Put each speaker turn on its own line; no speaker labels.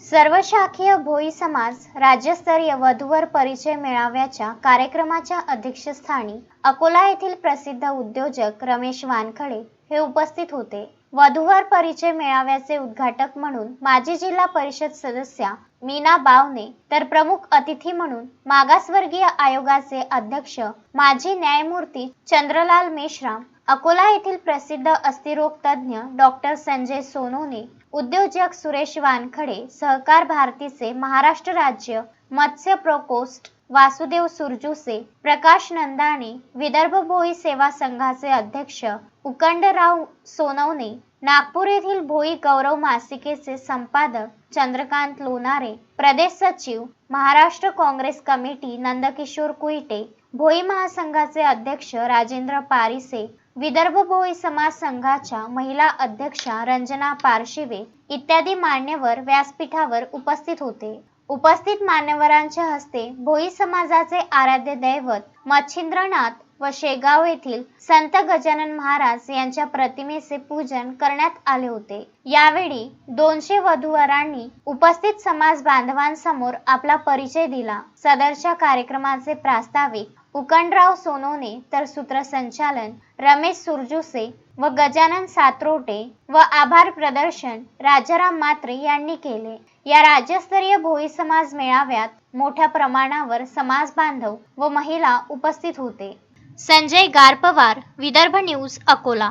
सर्वशाखीय भोई समाज राज्यस्तरीय वधूवर परिचय मेळाव्याच्या कार्यक्रमाच्या अध्यक्षस्थानी अकोला येथील प्रसिद्ध उद्योजक रमेश वानखडे हे उपस्थित होते. वधूवर परिचय मेळाव्याचे उद्घाटक म्हणून माजी जिल्हा परिषद सदस्या मीना बावने तर प्रमुख अतिथी म्हणून मागासवर्गीय आयोगाचे अध्यक्ष माजी न्यायमूर्ती चंद्रलाल मेश्राम अकोला येथील प्रसिद्ध अस्थिरोग तज्ज्ञ डॉक्टर संजय सोनोने उद्योजक सुरेश वानखडे सहकार भारतीचे महाराष्ट्र राज्य मत्स्य प्रकोष्ठ वासुदेव सुरजुसे प्रकाश नंदाणे विदर्भ भोई सेवा संघाचे अध्यक्ष उकंडराव सोनवणे नागपूर येथील भोई गौरव मासिकेचे संपादक चंद्रकांत लोणारे प्रदेश सचिव महाराष्ट्र काँग्रेस कमिटी नंदकिशोर कुईटे भोई महासंघाचे अध्यक्ष राजेंद्र पारिसे विदर्भ भोई समाज संघाच्या महिला अध्यक्षा रंजना पारशिवे इत्यादी मान्यवर व्यासपीठावर उपस्थित होते. उपस्थित मान्यवरांच्या हस्ते भोई समाजाचे आराध्य दैवत मच्छिंद्रनाथ व शेगाव येथील संत गजानन महाराज यांच्या प्रतिमेचे पूजन करण्यात आले होते. यावेळी दोनशे वधूवरांनी उपस्थित समाज बांधवांसमोर आपला परिचय दिला. सदरच्या कार्यक्रमाचे प्रास्ताविक उकंडराव सोनोने तर सूत्रसंचालन रमेश सुरजुसे व गजानन सातरोटे व आभार प्रदर्शन राजाराम मात्रे यांनी केले. या राज्यस्तरीय भोई समाज मेळाव्यात मोठ्या प्रमाणावर समाज बांधव व महिला उपस्थित होते. संजय गारपवार विदर्भ न्यूज अकोला.